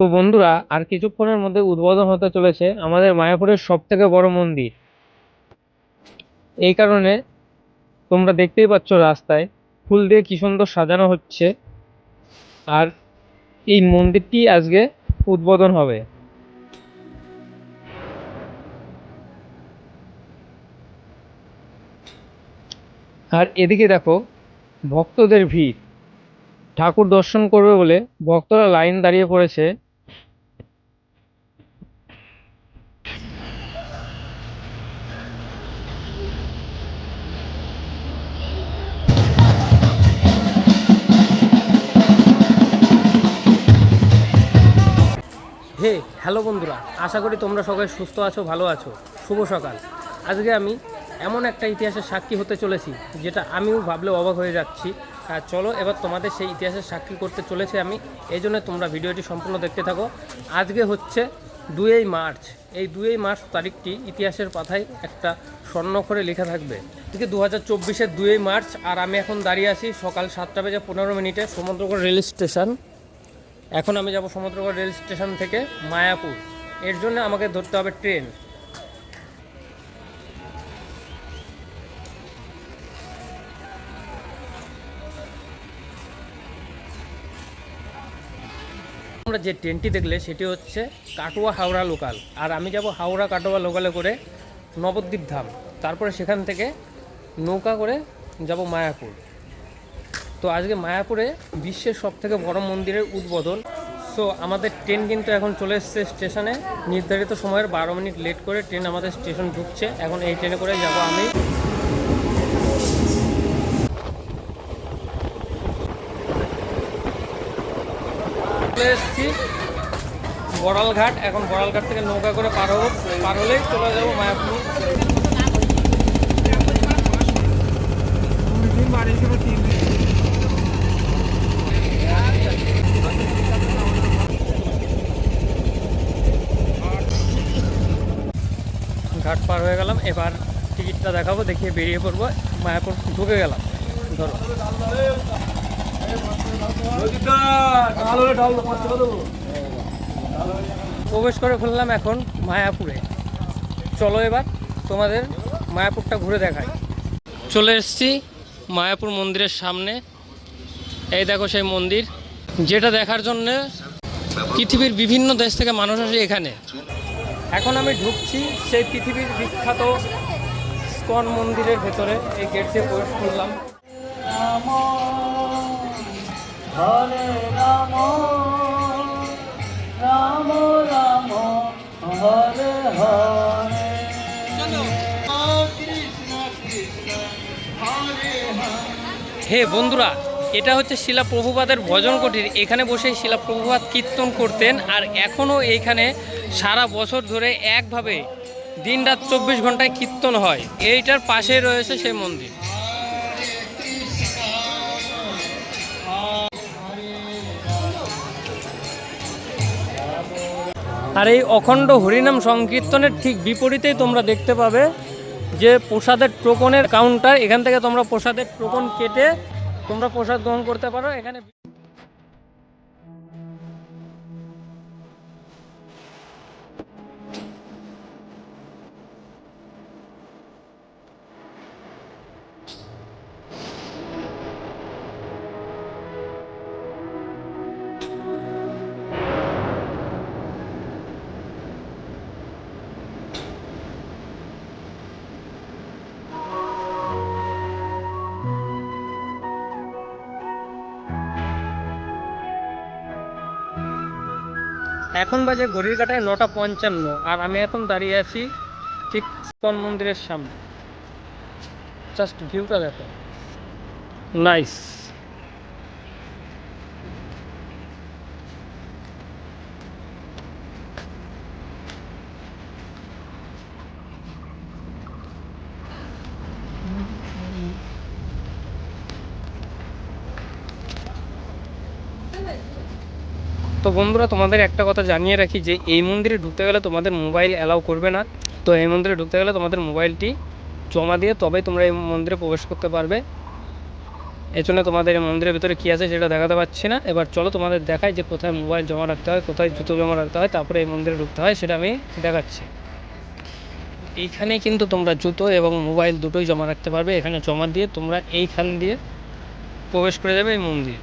তো বন্ধুরা, আর কিছুক্ষণের মধ্যে উদ্বোধন হতে চলেছে আমাদের মায়াপুরের সব থেকে বড় মন্দির। এই কারণে তোমরা দেখতেই পাচ্ছ রাস্তায় ফুল দিয়ে কি সুন্দর সাজানো হচ্ছে। আর এই মন্দিরটি আজকে উদ্বোধন হবে। আর এদিকে দেখো, ভক্তদের ভিড়। ঠাকুর দর্শন করবে বলে ভক্তরা লাইন দাঁড়িয়ে পড়েছে। হ্যালো বন্ধুরা, আশা করি তোমরা সবাই সুস্থ আছো, ভালো আছো। শুভ সকাল। আজকে আমি এমন একটা ইতিহাসের সাক্ষী হতে চলেছি, যেটা আমিও ভাবলে অবাক হয়ে যাচ্ছি। আর চলো, এবার তোমাদের সেই ইতিহাসের সাক্ষী করতে চলেছে আমি। এই জন্য তোমরা ভিডিওটি সম্পূর্ণ দেখতে থাকো। আজকে হচ্ছে দুই মার্চ। এই দুই মার্চ তারিখটি ইতিহাসের পাথায় একটা স্বর্ণক্ষরে লেখা থাকবে। ঠিক দু হাজার চব্বিশের দুই মার্চ, আর আমি এখন দাঁড়িয়ে আছি সকাল সাতটা বেজে পনেরো মিনিটে সমুদ্রগড় রেল স্টেশন। এখন আমি যাব সমুদ্রগড় রেল স্টেশন থেকে মায়াপুর। এর জন্য আমাকে ধরতে হবে ট্রেন। তোমরা যে ট্রেনটি দেখলে সেটি হচ্ছে কাটোয়া হাওড়া লোকাল। আর আমি যাব হাওড়া কাটোয়া লোকালে করে নবদ্বীপ ধাম। তারপরে সেখান থেকে নৌকা করে যাব মায়াপুর। তো আজকে মায়াপুরে বিশ্বের সব থেকে বড় মন্দিরের উদ্বোধন। সো আমাদের ট্রেন কিন্তু এখন চলে এসছে স্টেশনে নির্ধারিত সময়ের বারো মিনিট লেট করে ট্রেন আমাদের স্টেশন ঢুকছে। এখন এই ট্রেনে করে যাব আমি। চলে এসেছি বড়ালঘাট। এখন বড়ালঘাট থেকে নৌকা করে পার হব পার হলেই চলে যাব মায়াপুর। ঘাট পার হয়ে গেলাম, এবার টিকিটটা দেখাবো, দেখিয়ে বেরিয়ে পড়ব, মায়াপুর ঢুকে গেলাম। ধরো। প্রবেশ করে ফেললাম এখন মায়াপুরে। চলো এবার তোমাদের মায়াপুরটা ঘুরে দেখাই। চলে এসেছি মায়াপুর মন্দিরের সামনে। এই দেখো সেই মন্দির। যেটা দেখার জন্য পৃথিবীর বিভিন্ন দেশ থেকে মানুষ আসে এখানে। এখন আমি ঢুকছি সেই পৃথিবীর বিখ্যাত স্কন মন্দিরের ভেতরে এই গেট দিয়ে প্রবেশ করলাম। হরে রাম রাম রাম হরে। হে বন্ধুরা এটা হচ্ছে শিলা প্রভুপাদের ভজন কুটির। এখানে বসে শিলা প্রভুপাদ কীর্তন করতেন আর এখনও এইখানে সারা বছর ধরে একভাবে দিন রাত চব্বিশ ঘন্টায় কীর্তন হয়। এইটার পাশে রয়েছে সেই মন্দির। আর এই অখণ্ড হরিনাম সংকীর্তনের ঠিক বিপরীতেই তোমরা দেখতে পাবে যে প্রসাদের টোকনের কাউন্টার এখান থেকে তোমরা প্রসাদের টোকন কেটে তোমরা প্রসাদ গ্রহণ করতে পারো এখানে এখন বাজে ঘড়ির কাটায় নটা পঞ্চান্ন, আর আমি এখন দাঁড়িয়ে আছি ঠিক ইস্কন মন্দিরের সামনে। জাস্ট ভিউটা দেখো। নাইস বন্ধুরা, তোমাদের একটা কথা জানিয়ে রাখি যে, এই মন্দিরে ঢুকতে গেলে তোমাদের মোবাইল অ্যালাউ করবে না। তো এই মন্দিরে ঢুকতে গেলে তোমাদের মোবাইলটি জমা দিয়ে তবেই তোমরা এই মন্দিরে প্রবেশ করতে পারবে। এই জন্য তোমাদের এই মন্দিরের ভিতরে কী আছে সেটা দেখাতে পাচ্ছি না। এবার চলো তোমাদের দেখাই যে কোথায় মোবাইল জমা রাখতে হয়, কোথায় জুতো জমা রাখতে হয়, তারপরে এই মন্দিরে ঢুকতে হয়, সেটা আমি দেখাচ্ছি। এইখানে কিন্তু তোমরা জুতো এবং মোবাইল দুটোই জমা রাখতে পারবে। এখানে জমা দিয়ে তোমরা এইখান দিয়ে প্রবেশ করে যাবে এই মন্দির।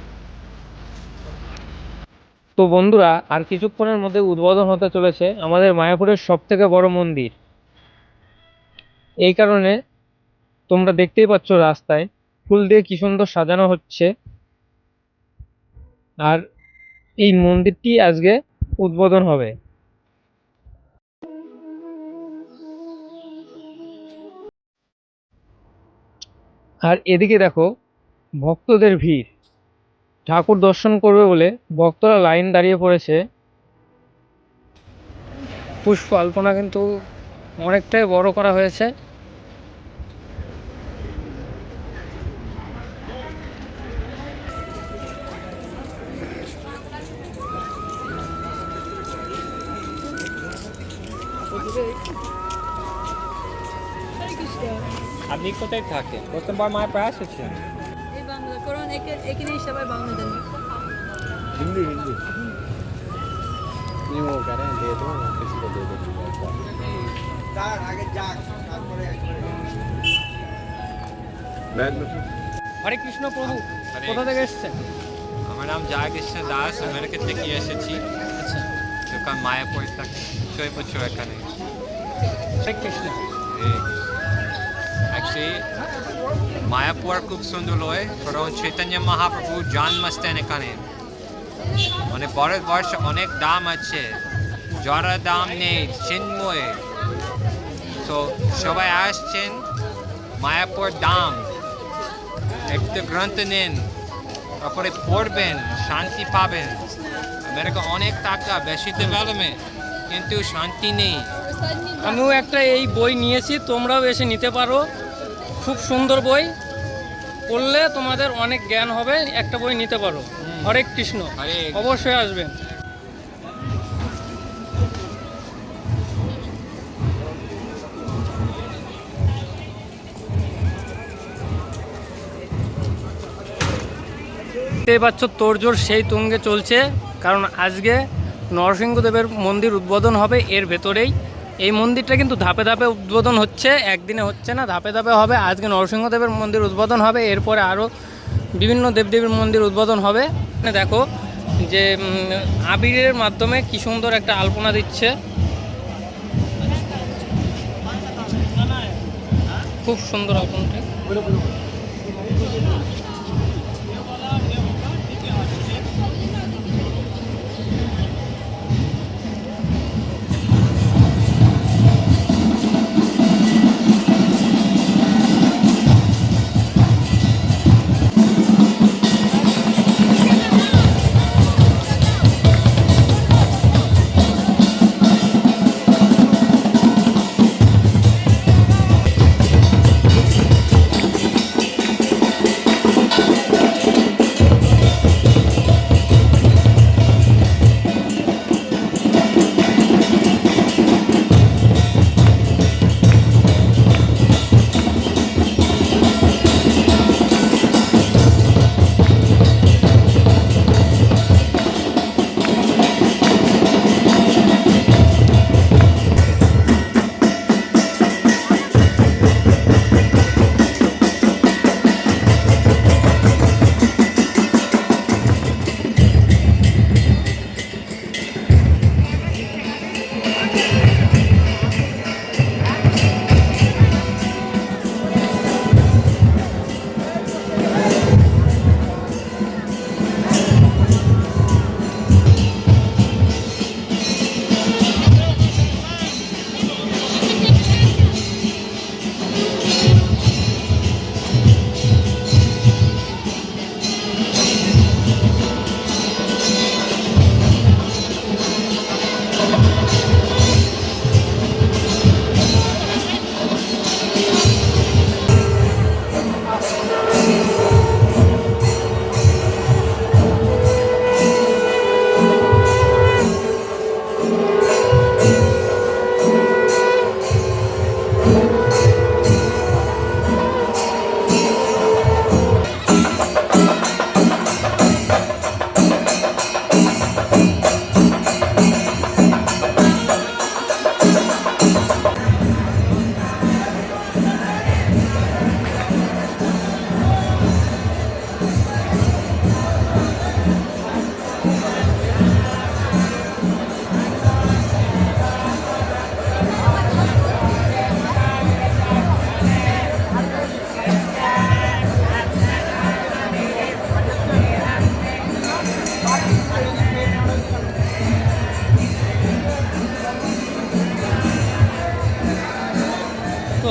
তো বন্ধুরা, আর কিছুক্ষণের মধ্যে উদ্বোধন হতে চলেছে আমাদের মায়াপুরের সব থেকে বড় মন্দির। এই কারণে তোমরা দেখতেই পাচ্ছ রাস্তায় ফুল দিয়ে কি সুন্দর সাজানো হচ্ছে। আর এই মন্দিরটি আজকে উদ্বোধন হবে। আর এদিকে দেখো, ভক্তদের ভিড়। ঠাকুর দর্শন করবে বলে ভক্তরা লাইন দাঁড়িয়ে পড়েছে। পুষ্প আলপনা কিন্তু অনেকটাই বড় করা হয়েছে। আপনি কোথায় থাকেন? প্রথমবার মায়ের প্রায় এসেছেন হরে কৃষ্ণ প্রভু কোথা থেকে এসেছেন? আমার নাম জয় কৃষ্ণ দাস আমেরিকা থেকে এসেছি। আচ্ছা। দোকান মায়াপুর থাকে চৈ বছর এখানে হরে কৃষ্ণ। অ্যাকচুয়ালি মায়াপুর খুব সুন্দর লয় কারণ চৈতন্য মহাপ্রভু জন্মস্থান এখানে। মানে ভারতবর্ষে অনেক দাম আছে। যারা দাম নেই, চিন্ময়। তো সবাই আসছেন মায়াপুর দাম। একটু গ্রন্থ নেন, তারপরে পড়বেন, শান্তি পাবেন। আমেরিকা অনেক টাকা, বেশি তো ডেভেলপমেন্ট কিন্তু শান্তি নেই। আমিও একটা এই বই নিয়েছি, তোমরাও এসে নিতে পারো। খুব সুন্দর বই। পড়লে তোমাদের অনেক জ্ঞান হবে একটা বই নিতে পারো। হরে কৃষ্ণ। অবশ্যই আসবেন দেখতেই পাচ্ছ তোড়জোড় সেই তুঙ্গে চলছে। কারণ আজকে নরসিংহদেবের মন্দির উদ্বোধন হবে এর ভেতরেই। এই মন্দিরটা কিন্তু ধাপে ধাপে উদ্বোধন হচ্ছে, একদিনে হচ্ছে না, ধাপে ধাপে হবে। আজকে নরসিংহদেবের মন্দির উদ্বোধন হবে, এরপরে আরও বিভিন্ন দেবদেবীর মন্দির উদ্বোধন হবে। দেখো যে আবিরের মাধ্যমে কি সুন্দর একটা আলপনা দিচ্ছে। খুব সুন্দর আলপনাটা।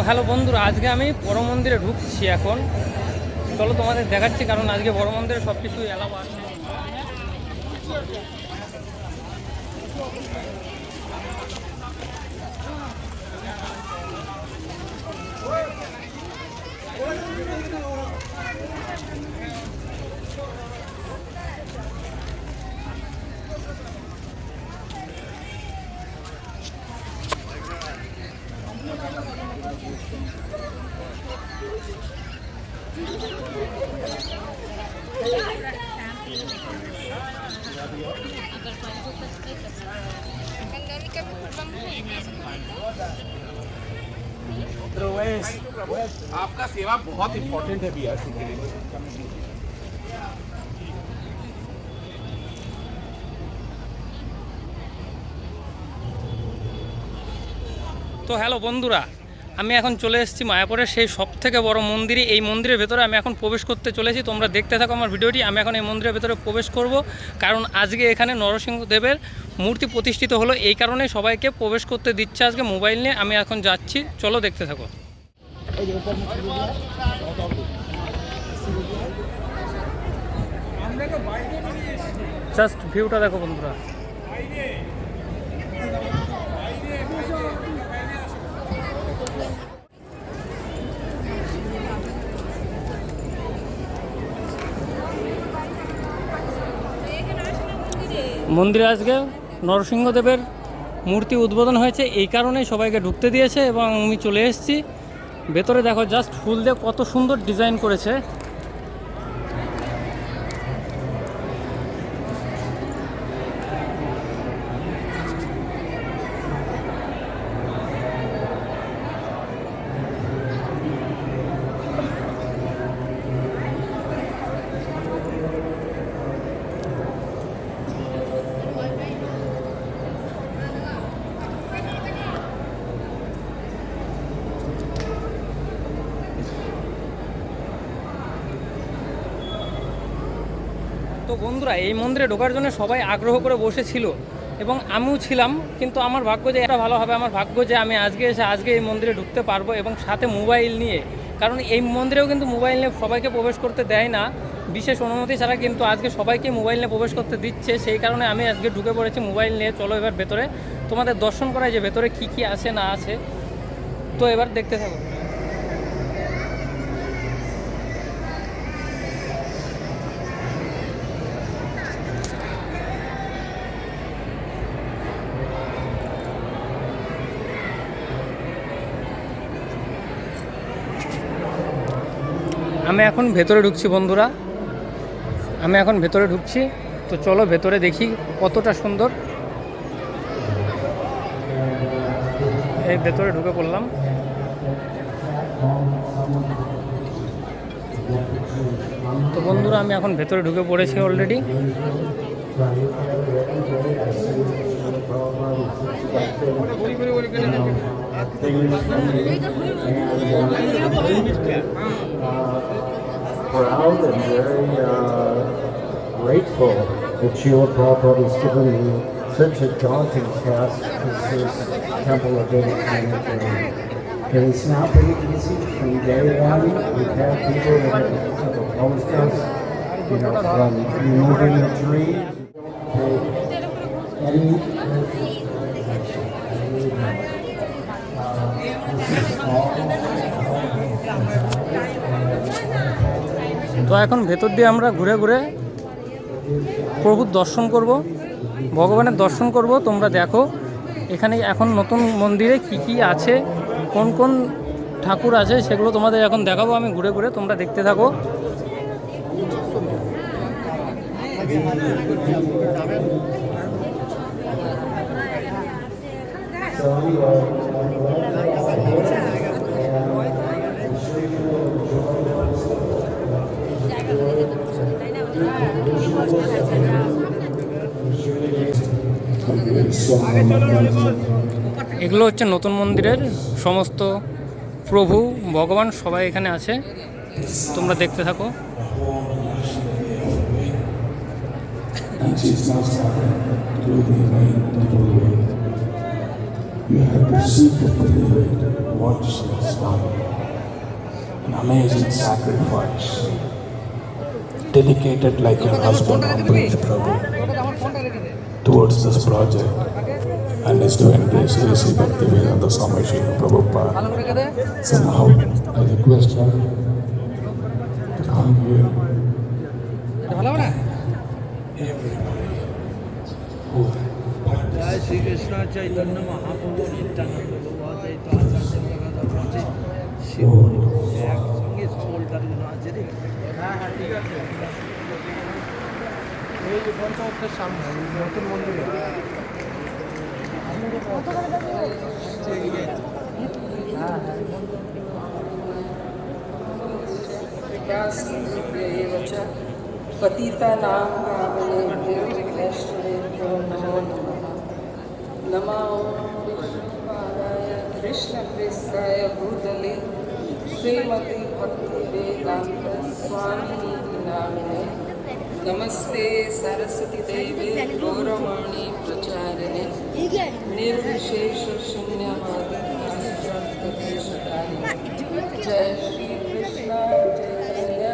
হ্যালো বন্ধুরা, আজকে আমি বড় মন্দিরে ঢুকছি এখন। চলো তোমাদের দেখাচ্ছি, কারণ আজকে বড় মন্দিরে সব কিছু এলাম আছে। आपका सेवा बहुत इम्पोर्टेंट है भैया के लिए তো হ্যালো বন্ধুরা আমি এখন চলে এসেছি মায়াপুরের সেই সব থেকে বড় মন্দিরে। এই মন্দিরের ভেতরে আমি এখন প্রবেশ করতে চলেছি। তোমরা দেখতে থাকো আমার ভিডিওটি। আমি এখন এই মন্দিরের ভেতরে প্রবেশ করব। কারণ আজকে এখানে নরসিংহদেবের মূর্তি প্রতিষ্ঠিত হলো। এই কারণে সবাইকে প্রবেশ করতে দিচ্ছে আজকে মোবাইল নিয়ে। আমি এখন যাচ্ছি। চলো দেখতে থাকো। জাস্ট ভিউটা দেখো বন্ধুরা। মন্দিরে আজকে নরসিংহদেবের মূর্তি উদ্বোধন হয়েছে। এই কারণেই সবাইকে ঢুকতে দিয়েছে এবং আমি চলে এসেছি। ভেতরে দেখো জাস্ট ফুল দিয়ে কত সুন্দর ডিজাইন করেছে। বন্ধুরা, এই মন্দিরে ঢোকার জন্য সবাই আগ্রহ করে বসেছিল এবং আমিও ছিলাম, কিন্তু আমার ভাগ্য যে এটা ভালো হবে, আমার ভাগ্য যে আমি আজকে এসে আজকে এই মন্দিরে ঢুকতে পারব এবং সাথে মোবাইল নিয়ে। কারণ এই মন্দিরেও কিন্তু মোবাইল নিয়ে সবাইকে প্রবেশ করতে দেয় না। বিশেষ অনুমতি ছাড়া কিন্তু আজকে সবাইকে মোবাইল নিয়ে প্রবেশ করতে দিচ্ছে। সেই কারণে আমি আজকে ঢুকে পড়েছি মোবাইল নিয়ে। চলো এবার ভেতরে। তোমাদের দর্শন করাই যে ভেতরে কী কী আছে, না আছে। তো এবার দেখতে থাকো। আমি এখন ভেতরে ঢুকছি, বন্ধুরা। আমি এখন ভেতরে ঢুকছি। তো চলো ভেতরে দেখি কতটা সুন্দর। এই ভেতরে ঢুকে পড়লাম। তো বন্ধুরা, আমি এখন ভেতরে ঢুকে পড়েছি already proud and very uh, grateful that Sheila Prabhupada has given such a daunting task as this temple of dedication. And it's not been easy from day one. We've had people that have opposed us, you know, from removing the trees. Any তো এখন ভেতর দিয়ে আমরা ঘুরে ঘুরে প্রভুর দর্শন করব, ভগবানের দর্শন করব। তোমরা দেখো, এখানে এখন নতুন মন্দিরে কি কি আছে, কোন কোন ঠাকুর আছে সেগুলো তোমাদের এখন দেখাবো, আমি ঘুরে ঘুরে তোমরা দেখতে থাকো। এগুলো হচ্ছে নতুন মন্দিরের সমস্ত প্রভু, ভগবান সবাই এখানে আছে। তোমরা দেখতে থাকো। Dedicated like your husband on Prince towards this project and is to engage Sri Bhaktivedanta Swami Srila Prabhupada. So now I request her to come here. Everybody who জয় শ্রীকৃষ্ণ চৈতন্য মহাপ্রভু নিত্যানন্দ প্রভু অদ্বৈত আচার্য জগৎ আছে শিব একসঙ্গে সকল তার জন্য আছে রে হ্যাঁ হ্যাঁ ঠিক আছে এই যে পঞ্চমুখের সামনে নতুন মন্দিরে एव च पतितानां पावनेभ्यो वैष्णवेभ्यो नमो नमः नमो विष्णुपादाय कृष्णप्रेष्ठाय भूतले श्रीमती भक्तिवेदान्त स्वामिनीति नामिने नमस्ते सरस्वती देवे गौरवाणी प्रचारिणे निर्विशेष शून्यवादी जय श्री कृष्ण चैतन्य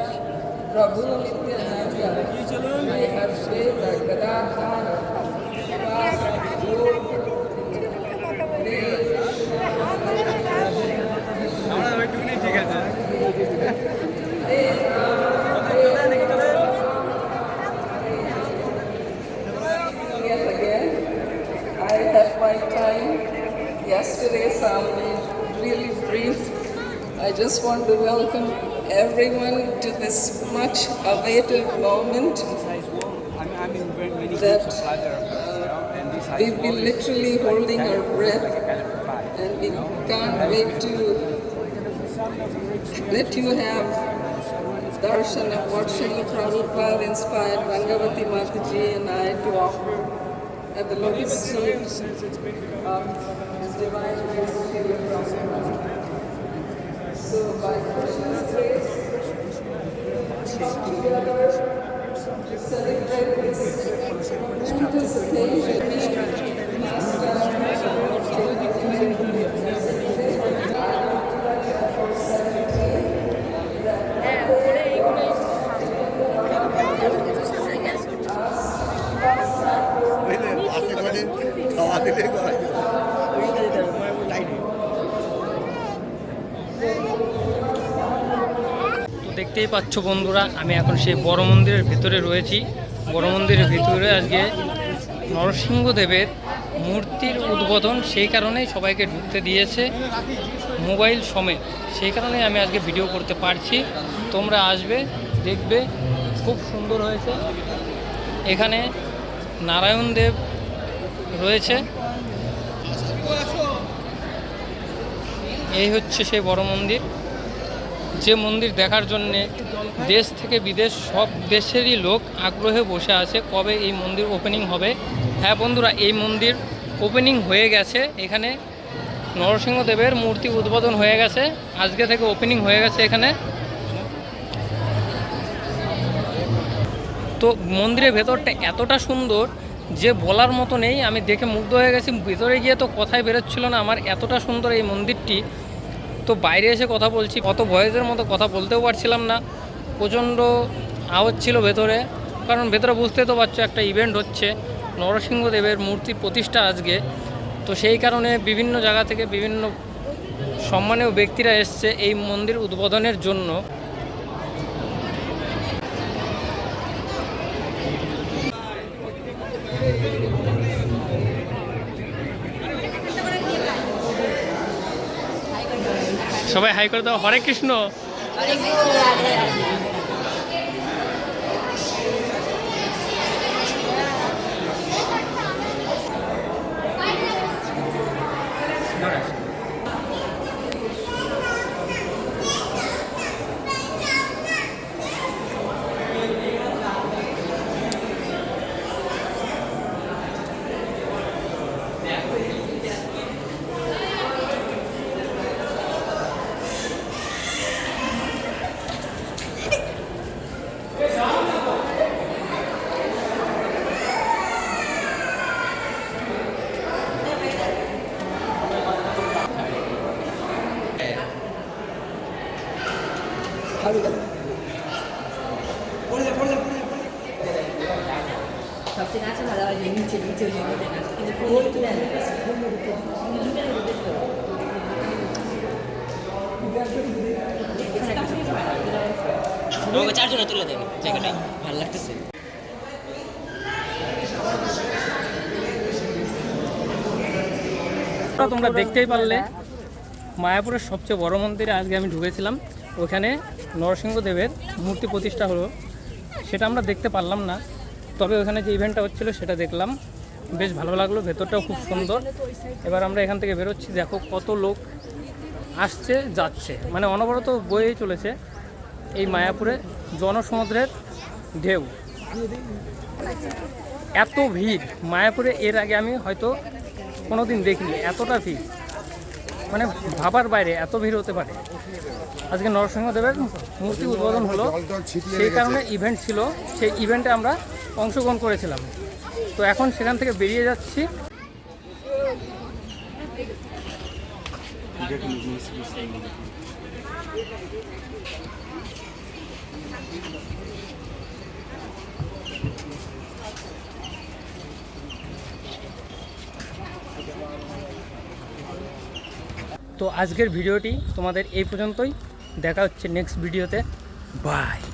प्रभु Nityananda Hershey Gadadhar yesterday, so really brief. I just want to welcome everyone to this much awaited moment that uh, we've been literally holding our breath and we can't wait to let you have darshan of what Srila Prabhupada inspired Rangavati Mataji and I to offer at the lotus His Divine Grace Srila Prabhupada. So by Krishna's grace, together to celebrate this momentous occasion, তো পাচ্ছ বন্ধুরা, আমি এখন সেই বড় মন্দিরের ভিতরে রয়েছি। বড় মন্দিরের ভিতরে আজকে নরসিংহদেবের মূর্তির উদ্বোধন, সেই কারণেই সবাইকে ঢুকতে দিয়েছে মোবাইল সমেত। সেই কারণে আমি আজকে ভিডিও করতে পারছি। তোমরা আসবে, দেখবে, খুব সুন্দর হয়েছে। এখানে নারায়ণ দেব রয়েছে। এই হচ্ছে সেই বড় মন্দির। যে মন্দির দেখার জন্যে দেশ থেকে বিদেশ, সব দেশেরই লোক আগ্রহে বসে আছে কবে এই মন্দির ওপেনিং হবে। হ্যাঁ বন্ধুরা, এই মন্দির ওপেনিং হয়ে গেছে। এখানে নরসিংহদেবের মূর্তি উদ্বোধন হয়ে গেছে। আজকে থেকে ওপেনিং হয়ে গেছে এখানে। তো মন্দিরের ভেতরটা এতটা সুন্দর যে বলার মতো নেই। আমি দেখে মুগ্ধ হয়ে গেছি। ভেতরে গিয়ে তো কথাই বেরোচ্ছিল না। আমার এতটা সুন্দর এই মন্দিরটি তো বাইরে এসে কথা বলছি, অত ভয়েসের মতো কথা বলতেও পারছিলাম না। প্রচণ্ড আওয়াজ ছিল ভেতরে, কারণ ভেতরে বুঝতে তো পারছ একটা ইভেন্ট হচ্ছে নরসিংহদেবের মূর্তি প্রতিষ্ঠা আজকে। তো সেই কারণে বিভিন্ন জায়গা থেকে বিভিন্ন সম্মানীয় ব্যক্তিরা এসছে এই মন্দির উদ্বোধনের জন্য। সবাই হাই করে দাও। হরে কৃষ্ণ। আমাকে চারজনে তুলে জায়গাটা ভালো লাগতেছে। তোমরা দেখতেই পারলে, মায়াপুরের সবচেয়ে বড় মন্দিরে আজকে আমি ঢুকেছিলাম। ওখানে নরসিংহদেবের মূর্তি প্রতিষ্ঠা হলো, সেটা আমরা দেখতে পারলাম না। তবে ওখানে যে ইভেন্টটা হচ্ছিল, সেটা দেখলাম। বেশ ভালো লাগল, ভেতরটাও খুব সুন্দর। এবার আমরা এখান থেকে বেরোচ্ছি, দেখো কত লোক আসছে, যাচ্ছে। মানে অনবরত বয়েই চলেছে। এই মায়াপুরে জনসমুদ্রের ঢেউ। এত ভিড়। মায়াপুরে এর আগে আমি হয়তো কোনো দিন দেখিনি। এতটা ভিড়। মানে ভাবার বাইরে এত ভিড় হতে পারে। আজকে নরসিংহদেবের মূর্তি উদ্বোধন হলো। সেই কারণে ইভেন্ট ছিল। সেই ইভেন্টে আমরা অংশগ্রহণ করেছিলাম। তো এখন সেখান থেকে বেরিয়ে যাচ্ছি। তো আজকের ভিডিওটি তোমাদের এই পর্যন্তই। দেখা হচ্ছে নেক্সট ভিডিওতে বাই